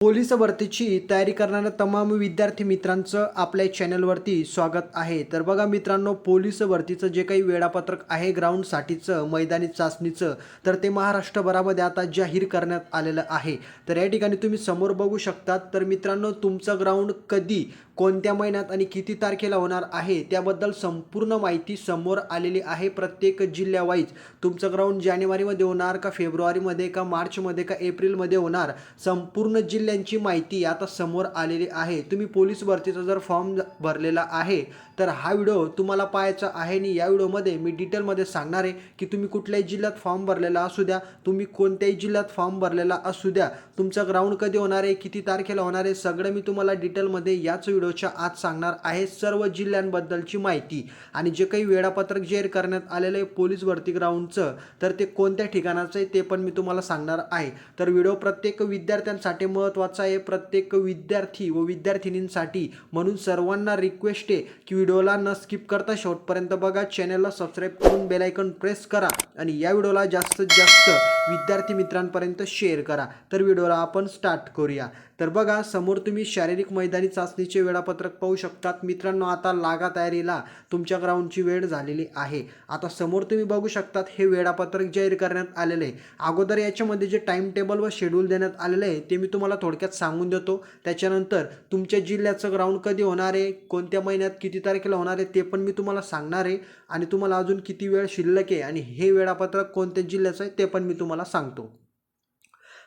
Police भरतीची तयारी करणाऱ्या तमाम विद्यार्थी मित्रांचं आपल्या चॅनलवरती स्वागत आहे. तर बघा मित्रांनो पोलीस भरतीचं जे काही वेळापत्रक आहे ग्राउंडसाठीचं मैदानी चाचणीचं तर ते महाराष्ट्रभरामध्ये आता जाहीर करण्यात आलेलं आहे. तर या ठिकाणी तुम्ही समोर बघू शकतात तर मित्रांनो तुमचं ग्राउंड कधी कोणत्या महिन्यात आणि किती तारखेला होणार आहे त्याबद्दल संपूर्ण माहिती समोर आलेली आहे प्रत्येक जिल्ह्यावाईज. तुमचं ग्राउंड जानेवारीमध्ये होणार का फेब्रुवारीमध्ये का मार्चमध्ये का एप्रिलमध्ये होणार संपूर्ण जिल्ह्यांची माहिती आता समोर आलेली आहे. तुम्ही पोलीस भरतीचा जर फॉर्म भरलेला आहे तर हा व्हिडिओ तुम्हाला पाहायचा आहे आणि या व्हिडिओमध्ये मी डिटेलमध्ये सांगणार आहे की तुम्ही कुठल्याही जिल्ह्यात फॉर्म भरलेला असू द्या तुम्ही कोणत्याही जिल्ह्यात फॉर्म भरलेला असू द्या. तुमचं ग्राउंड कधी होणार आहे किती तारखेला होणार आहे सगळं मी तुम्हाला डिटेलमध्ये याच व्हिडिओच्या आत सांगणार आहे सर्व जिल्ह्यांबद्दलची माहिती. आणि जे काही वेळापत्रक जाहीर करण्यात आलेलं आहे पोलीस भरती ग्राउंडचं तर ते कोणत्या ठिकाणाचं आहे ते पण मी तुम्हाला सांगणार आहे. तर व्हिडिओ प्रत्येक विद्यार्थ्यांसाठी महत्त्व महत्त्वाचा आहे प्रत्येक विद्यार्थी व विद्यार्थिनींसाठी. म्हणून सर्वांना रिक्वेस्ट आहे की व्हिडिओला न स्किप करता शेवटपर्यंत बघा. चॅनलला सबस्क्राईब करून बेलायकन प्रेस करा आणि या व्हिडिओला जास्तीत जास्त विद्यार्थी मित्रांपर्यंत शेअर करा. तर व्हिडिओला आपण स्टार्ट करूया. तर बघा समोर तुम्ही शारीरिक मैदानी चाचणीचे वेळापत्रक पाहू शकतात. मित्रांनो आता लागा तयारीला तुमच्या ग्राउंडची वेळ झालेली आहे. आता समोर तुम्ही बघू शकतात हे वेळापत्रक जाहीर करण्यात आलेलं आहे. अगोदर याच्यामध्ये जे टाईम टेबल व शेड्यूल देण्यात आलेलं आहे ते मी तुम्हाला थोडं थोडक्यात सांगून देतो. त्याच्यानंतर तुमच्या जिल्ह्याचं ग्राउंड कधी होणार आहे? कोणत्या महिन्यात किती तारखेला होणार आहे? ते पण मी तुम्हाला सांगणार आहे. आणि तुम्हाला अजून किती वेळ शिल्लक आहे? आणि हे वेळापत्रक कोणत्या जिल्ह्याचं आहे? ते पण मी तुम्हाला सांगतो.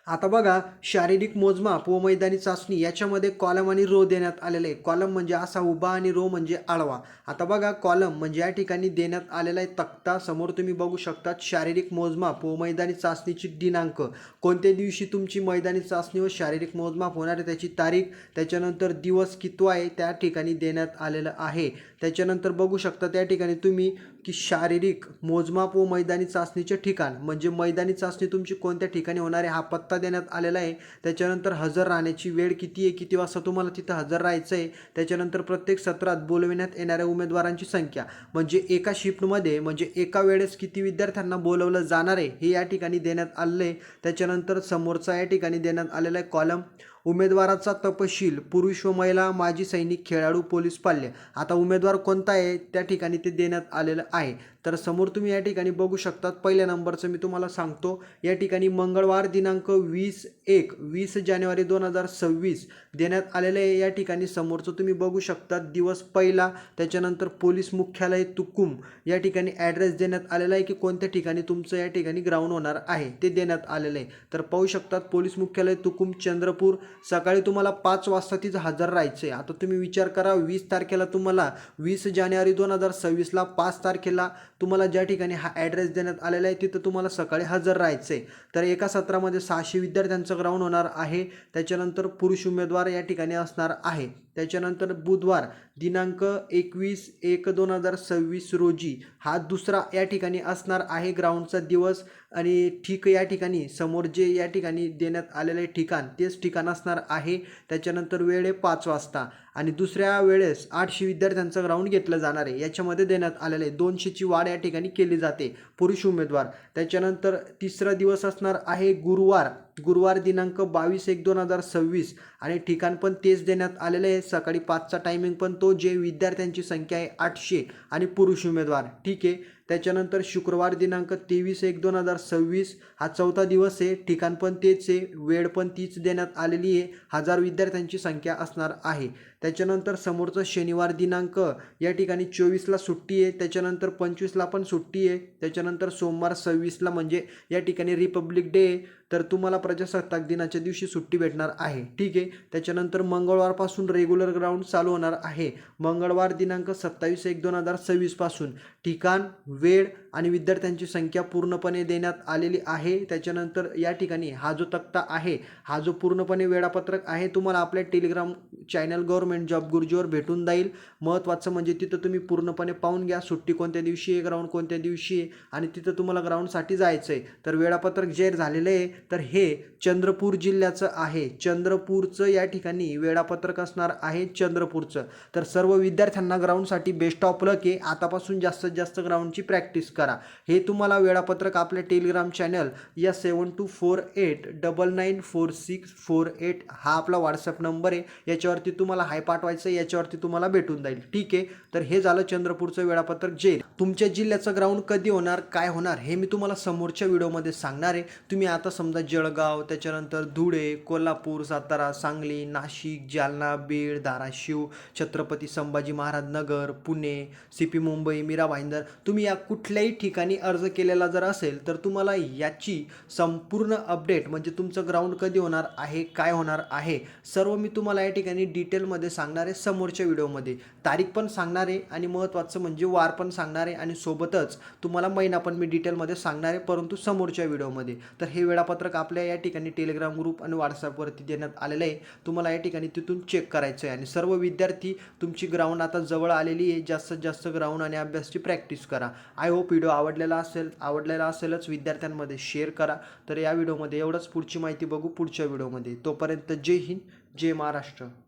आता बघा शारीरिक मोजमाप व मैदानी चाचणी याच्यामध्ये कॉलम आणि रो देण्यात आलेले आहे कॉलम म्हणजे असा उभा आणि रो म्हणजे आळवा आता बघा कॉलम म्हणजे या ठिकाणी देण्यात आलेला आहे तक्ता. समोर तुम्ही बघू शकतात शारीरिक मोजमाप व मैदानी चाचणीची दिनांक. कोणत्या दिवशी तुमची मैदानी चाचणी व शारीरिक मोजमाप होणार आहे त्याची तारीख त्याच्यानंतर दिवस कितवा आहे त्या ठिकाणी देण्यात आलेलं आहे. त्याच्यानंतर बघू शकता त्या ठिकाणी तुम्ही की शारीरिक मोजमाप व मैदानी चाचणीचे ठिकाण म्हणजे मैदानी चाचणी तुमची कोणत्या ठिकाणी होणार आहे हा पत्ता देण्यात आलेला आहे. त्याच्यानंतर हजर राहण्याची वेळ किती आहे? किती वाजता तुम्हाला तिथं हजर राहायचं आहे? त्याच्यानंतर प्रत्येक सत्रात बोलविण्यात येणाऱ्या उमेदवारांची संख्या. म्हणजे एका शिफ्टमध्ये म्हणजे एका वेळेस किती विद्यार्थ्यांना बोलवलं जाणार आहे हे या ठिकाणी देण्यात आलेलं आहे. त्याच्यानंतर समोरचा या ठिकाणी देण्यात आलेला आहे कॉलम उमेदवाराचा तपशील पुरुष व महिला माजी सैनिक खेळाडू पोलीस पाल्य. आता उमेदवार कोणता आहे त्या ठिकाणी ते देण्यात आलेलं आहे. तर समोर तुम्ही या ठिकाणी बघू शकतात पहिल्या नंबरचं मी तुम्हाला सांगतो. या ठिकाणी मंगळवार दिनांक वीस एक वीस जानेवारी दोन हजार सव्वीस देण्यात आलेलं आहे. या ठिकाणी समोरचं तुम्ही बघू शकतात दिवस पहिला त्याच्यानंतर पोलीस मुख्यालय तुकुम. या ठिकाणी ॲड्रेस देण्यात आलेला आहे की कोणत्या ठिकाणी तुमचं या ठिकाणी ग्राउंड होणार आहे ते देण्यात आलेलं आहे. तर पाहू शकतात पोलीस मुख्यालय तुकुम चंद्रपूर सकाळी तुम्हाला पाच वाजता तिथं हजर राहायचं आहे आता तुम्ही विचार करा वीस तारखेला तुम्हाला वीस जानेवारी दोन हजार सव्वीसला पाच तारखेला तुम्हाला ज्या ठिकाणी हा ॲड्रेस देण्यात आलेला आहे तिथं तुम्हाला सकाळी हजर राहायचं आहे तर एका सत्रामध्ये सहाशे विद्यार्थ्यांचं ग्राउंड होणार आहे. त्याच्यानंतर पुरुष उमेदवार या ठिकाणी असणार आहे. त्याच्यानंतर बुधवार दिनांक एकवीस एक दोन हजार सव्वीस रोजी हा दुसरा या ठिकाणी असणार आहे. ग्राउंडचा दिवस आणि ठीक या ठिकाणी समोर जे या ठिकाणी देण्यात आलेले ठिकाण तेच ठिकाण असणार आहे. त्याच्यानंतर वेळ आहे पाच वाजता. आणि दुसऱ्या वेळेस आठशे विद्यार्थ्यांचं ग्राउंड घेतलं जाणार आहे. याच्यामध्ये देण्यात आलेलं आहे दोनशेची वाढ या ठिकाणी केली जाते. पुरुष उमेदवार. त्याच्यानंतर तिसरा दिवस असणार आहे गुरुवार. गुरुवार दिनांक बावीस एक दोन हजार सव्वीस. आणि ठिकाण पण तेच देण्यात आलेलं आहे. सकाळी पाचचा टायमिंग पण तो जे विद्यार्थ्यांची संख्या आहे आठशे आणि पुरुष उमेदवार. ठीक आहे. त्याच्यानंतर शुक्रवार दिनांक तेवीस एक दोन हजार सव्वीस. हा चौथा दिवस आहे. ठिकाण पण तेच आहे. वेळ पण तीच देण्यात आलेली आहे. हजार विद्यार्थ्यांची संख्या असणार आहे. त्याच्यानंतर समोरचं शनिवार दिनांक या ठिकाणी चोवीसला सुट्टी आहे. त्याच्यानंतर पंचवीसला पण सुट्टी आहे. त्याच्यानंतर सोमवार सव्वीसला म्हणजे या ठिकाणी रिपब्लिक डे तर तुम्हाला प्रजासत्ताक दिनाच्या दिवशी सुट्टी भेटणार आहे. ठीक आहे? त्याच्यानंतर मंगळवारपासून रेग्युलर ग्राउंड चालू होणार आहे. मंगळवार दिनांक सत्तावीस एक दोन हजार सव्वीसपासून. ठिकाण वेळ आणि विद्यार्थ्यांची संख्या पूर्णपणे देण्यात आलेली आहे. त्याच्यानंतर या ठिकाणी हा जो तक्ता आहे हा जो पूर्णपणे वेळापत्रक आहे तुम्हाला आपल्या टेलिग्राम चॅनल गव्हर्मेंट जॉब गुरुजीवर भेटून जाईल. महत्त्वाचं म्हणजे तिथं तुम्ही पूर्णपणे पाहून घ्या सुट्टी कोणत्या दिवशी आहे ग्राउंड कोणत्या दिवशी आहे आणि तिथं तुम्हाला ग्राउंडसाठी जायचं आहे तर वेळापत्रक जाहीर झालेलं आहे. तर हे चंद्रपूर जिल्ह्याचं आहे. चंद्रपूरचं या ठिकाणी वेळापत्रक असणार आहे चंद्रपूरचं. तर सर्व विद्यार्थ्यांना ग्राउंडसाठी बेस्ट ऑफ लक आहे. आतापासून जास्तीत जास्त ग्राउंडची प्रॅक्टिस करा. हे तुम्हाला वेळापत्रक आपल्या टेलिग्राम चॅनल या seven two four eight double nine four six four eight हा आपला व्हॉट्सअप नंबर आहे. याच्यावर याच्यावरती तुम्हाला हाय पाठवायचं आहे याच्यावरती तुम्हाला भेटून जाईल. ठीक आहे? तर हे झालं चंद्रपूरचं वेळापत्रक. जे तुमच्या जिल्ह्याचं ग्राउंड कधी होणार काय होणार हे मी तुम्हाला समोरच्या व्हिडिओमध्ये सांगणार आहे. तुम्ही आता समजा जळगाव त्याच्यानंतर धुळे कोल्हापूर सातारा सांगली नाशिक जालना बीड धाराशिव छत्रपती संभाजी महाराज नगर पुणे सी पी मुंबई मीरा भाईंदर. तुम्ही या कुठल्याही ठिकाणी अर्ज केलेला जर असेल तर तुम्हाला याची संपूर्ण अपडेट म्हणजे तुमचं ग्राउंड कधी होणार आहे काय होणार आहे सर्व मी तुम्हाला या ठिकाणी मी डिटेलमध्ये सांगणार आहे समोरच्या व्हिडिओमध्ये. तारीख पण सांगणार आहे आणि महत्त्वाचं म्हणजे वार पण सांगणार आहे आणि सोबतच तुम्हाला महिना पण मी डिटेलमध्ये सांगणार आहे परंतु समोरच्या व्हिडिओमध्ये. तर हे वेळापत्रक आपल्या या ठिकाणी टेलिग्राम ग्रुप आणि व्हॉट्सअपवरती देण्यात आलेलं आहे. तुम्हाला या ठिकाणी तिथून चेक करायचं आहे आणि सर्व विद्यार्थी तुमची ग्राउंड आता जवळ आलेली आहे. जास्तीत जास्त ग्राउंड आणि अभ्यासची प्रॅक्टिस करा. आय होप व्हिडिओ आवडलेला असेल आवडलेला असेलच विद्यार्थ्यांमध्ये शेअर करा. तर या व्हिडिओमध्ये एवढंच. पुढची माहिती बघू पुढच्या व्हिडिओमध्ये. तोपर्यंत जय हिंद. जे महाराष्ट्र.